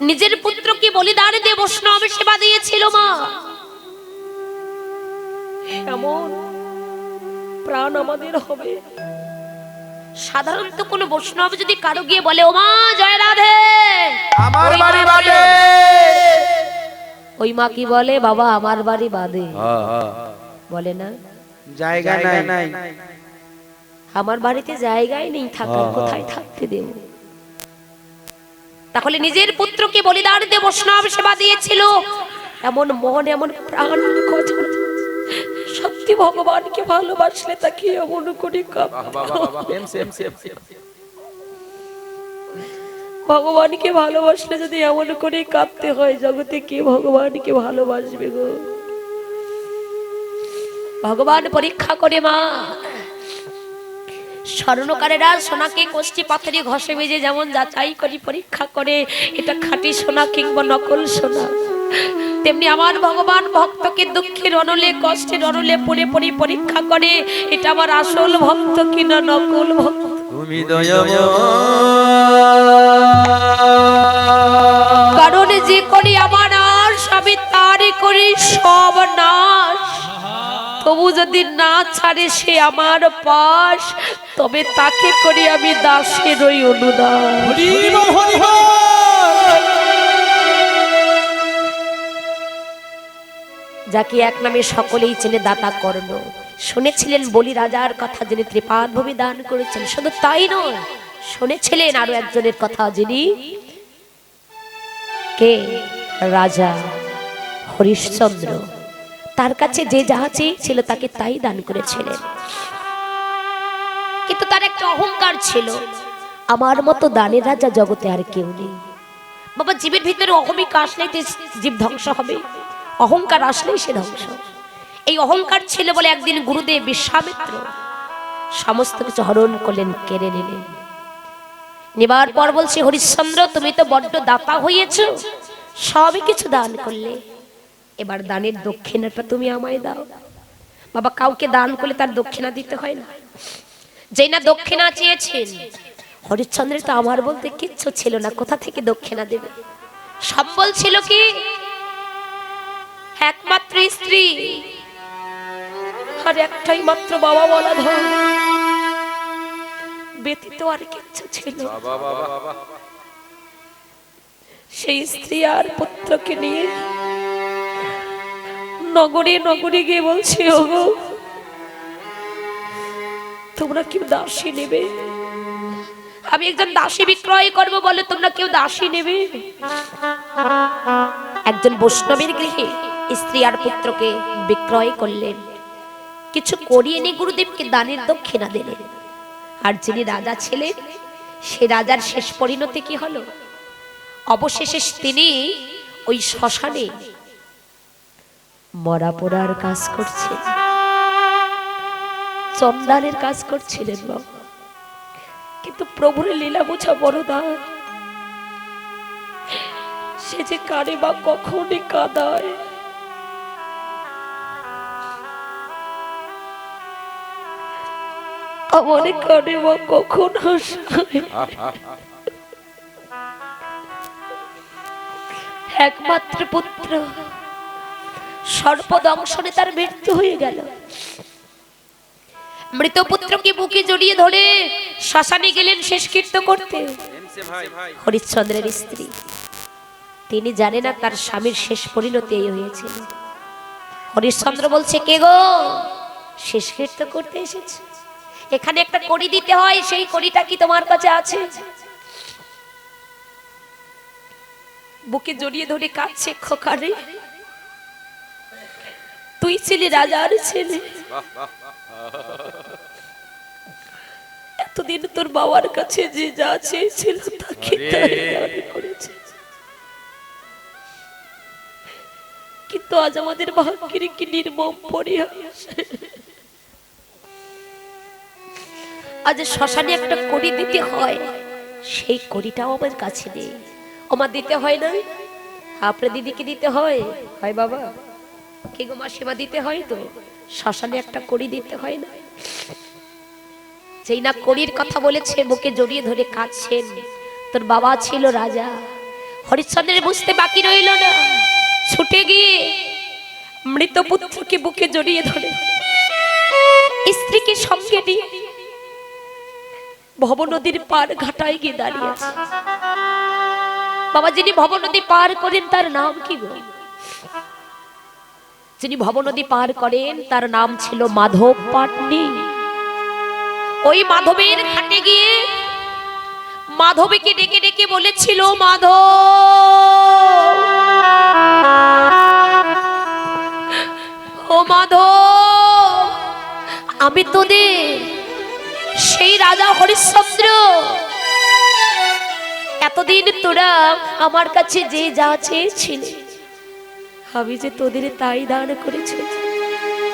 নিজের পুত্রকে বলিদান দিয়ে বৈষ্ণব সেবা দিয়েছিল মা। এমন প্রাণ আমাদের হবে। সাধারণত কোন বৈষ্ণব যদি কারও গিয়ে বলে ও মা জয় রাধে! আমার ওই বাড়ি মা বাদে ওই মা কি বলে? বাবা আমার বাড়ি বাদে বলে না? জায়গা নাই। আমার বাড়িতে জায়গায় নেই থাকার কোথায় থাকতে দেব? তাহলে নিজের পুত্রকে বলিদান দিয়ে বৈষ্ণব সেবা দিয়েছিল। এমন মন এমন প্রাণ সত্যি ভগবানকে ভালোবাসলে তাকে এমন করে ভগবানকে ভালোবাসলে যদি এমন করে কাঁদতে হয় জগতে কে ভগবানকে ভালোবাসবে গো? ভগবান পরীক্ষা করে মা স্বর্ণকারেরা সোনাকে কষ্টি পাথরে ঘষে বেজে যেমন যাচাই করি পরীক্ষা করে এটা খাঁটি সোনা কিংবা নকল সোনা। তেমনি আমার ভগবান ভক্তকে দুঃখের অনলে কষ্টের অনলে পড়ে পড়ে পরীক্ষা করে এটা আমার আসল ভক্ত কিনা নকল ভক্ত? তুমি কারণ যে করি আমার আশ আমি তারই করি সব নাশ। তবু যদি না ছাড়ে সে আমার পাশ তবে তাকে করি আমি দাসের ওই অনুদান। যাকে এক নামে সকলেই চেনে দাতা কর্ণ শুনেছিলেন বলি রাজার কথা যিনি ত্রিপাদ ভূমি দান করেছেন। শুধু তাই নয় শুনেছিলেন আরও একজনের কথা যিনি কে? রাজা হরিশ্চন্দ্র। তার কাছে যে যাহা চেয়েছিল তাকে তাই দান করেছিলেন। কিন্তু তার একটা অহংকার ছিল। আমার মতো দানের রাজা জগতে আর কেউ নেই। বাবা জীবের ভিতরে অহমিক আসলেই তো জীব ধ্বংস হবে অহংকার আসলেই সে ধ্বংস। এই অহংকার ছিল বলে একদিন গুরুদেব বিশ্বামিত্র সমস্ত কিছু হরণ করলেন কেড়ে নিলেন। নেবার পর বলছে হরিশ্চন্দ্র তুমি তো বড্ড দাতা হয়েছ সবই কিছু দান করলে। এবার দানের দক্ষিণাটা তুমি আমায় দাও। বাবা কাউকে দান করলে তার দক্ষিণা দিতে হয় না। যেই না দক্ষিণা চেয়েছেন হরিশ্চন্দ্রের তো আমার বলতে কিচ্ছু ছিল না কোথা থেকে দক্ষিণা দেবে? সম্বল ছিল কি একমাত্র স্ত্রী। আর একটাই মাত্র বাবা বলা ধর ব্যতীত আর কিচ্ছু ছিল সেই স্ত্রী আর পুত্রকে নিয়ে নগরে নগরে গিয়ে বলছে, ওগো, তোমরা কেউ দাসী নেবে? আমি একজন দাসী বিক্রয় করব বলে তোমরা কেউ দাসী নেবে? একজন বৈষ্ণবের গৃহে স্ত্রী আর পুত্রকে বিক্রয় করলেন। কিছু করিয়ে নিয়ে গুরুদেবকে দানের দক্ষিণা দিলেন। আর যিনি রাজা ছিলেন, সে রাজার শেষ পরিণতি কি হলো? অবশেষে তিনি ওই শ্মশানে মরা পোড়ার কাজ করছে চন্দানের কাজ করছিলেন বাবা। কিন্তু প্রভুর লীলা বোঝা বড় দান সে যে কারে বা কখনই কাদায়। আমার কানে বা কখন হাসায়। একমাত্র পুত্র। সর্পদংশনে তার মৃত্যু হয়ে গেল। মৃত পুত্রকে বুকে জড়িয়ে ধরে শ্মশানে গেলেন শেষকৃত্য করতে হরিশ্চন্দ্রের স্ত্রী। তিনি জানে না তার স্বামীর শেষ পরিণতি এই হয়েছিল হরিশ্চন্দ্র বলছে, কে গো? শেষকৃত্য করতে এসেছে। এখানে একটা কড়ি দিতে হয়, সেই কড়িটা কি তোমার কাছে আছে? বুকে জড়িয়ে ধরে কাঁদছে খোকারে। তুই ছিলি রাজার ছেলে। এতদিন তোর বাবার কাছে যে যা চেয়েছিল তাকে করেছে। কিন্তু আজ আমাদের ভাগ্যের কি নির্মম পরিহাস। আজ শ্মশানে একটা কড়ি দিতে হয়। সেই কড়িটাও আমার কাছে নেই। আমার দিতে হয় না? আপনার দিদিকে দিতে হয়? হয় বাবা। কে গো মাসিমা দিতে হয় তো? শ্মশানে একটা কড়ি দিতে হয় না? যেই না কড়ির কথা বলেছে বুকে জড়িয়ে ধরে কাঁদছেন। তোর বাবা ছিল রাজা। হরিশ্চন্দ্রের বুঝতে বাকি রইল না। ছুটে গিয়ে মৃত পুত্রকে বুকে জড়িয়ে ধরে। স্ত্রীকে সঙ্গে নিয়ে ভব নদীর পার ঘাটায় গিয়ে দাঁড়িয়ে আছে। বাবা যিনি ভব নদী পার করেন, তার নাম কি গো? যিনি ভবনদী পার করেন, তার নাম ছিল মাধব পাটনি। ওই মাধবের ঘাটে গিয়ে মাধবীকে ডেকে ডেকে বলেছিল, মাধব, ও মাধব, আমি তোদের সেই রাজা হরিশ্চন্দ্র। এতদিন তোরা আমার কাছে যে যা চেয়েছিলে আমি যে তোদের তাই দান করেছি।